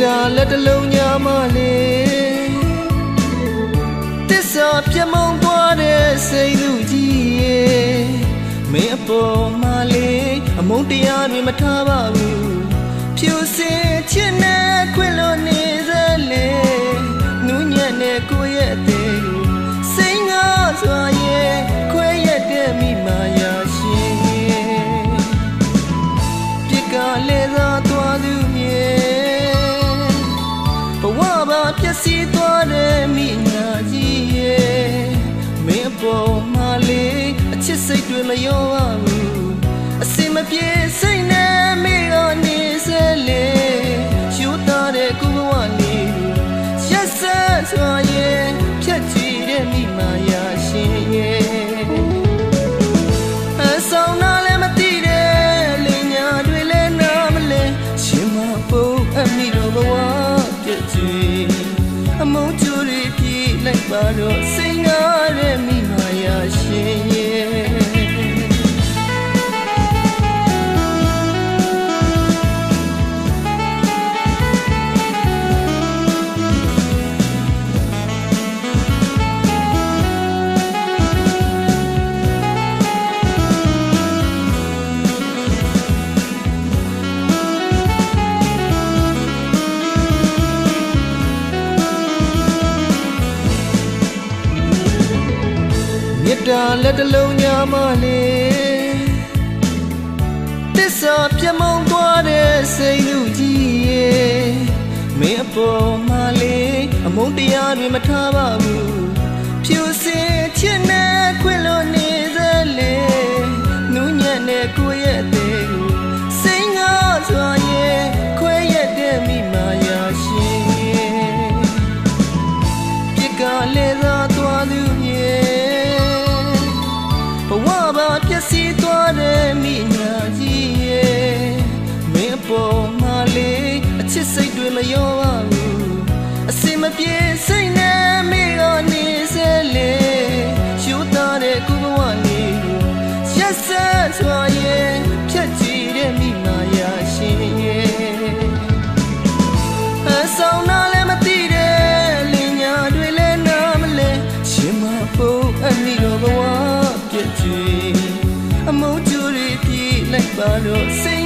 တာလက်တစ်လုံးညာမလေးတစ္ဆာပြတ်မုံသွားတဲ့စိတ်လူကြီးရဲ့မင်းအပေါ်မှာလေးအမုန်းတရားတွေမထားပါဘူး မရောပါဘူးအစင်မပြေစိတ်နဲ့မိကနေစဲလေရှူသားတဲ့ကိုဘဝလေးကိုရက်ဆက်စွာရဲ့ဖြတ်ကြည့်တဲ့မိမာယာရှင်ရဲ့အဆောင်နာလည်းမသိတဲ့လင်ညာတွေလည်းနားမလဲရှင်မပုံအမိတော်ဘဝပြည့်စုံအမုန်းကျူတွေပြေးလိုက်ပါတော့စိတ်နာ မြတ်တာလက်တစ်လုံးညာမလေးတစ္ဆာပြတ်မုံသွားတဲ့စိတ်လူကြီးရဲ့မင်းအပေါ်မှာလေးအမုန်းတရားတွေမထားပါဘူး မရောပါဘူးအစင်မပြေစိတ်နဲ့မိကနေစဲလေရှူသားတဲ့ကုဘဝလေးကိုရက်ဆက်စွာရဲ့ဖြတ်ကြည့်တဲ့မိမာယာရှင်ရဲ့အဆောင်နာလည်းမသိတဲ့လင်ညာတွေလည်းနားမလဲရှင်မဖို့အမိတော်ဘဝပြည့်ကြည်အမုန်းကျူတွေပြေးလိုက်ပါတော့စိ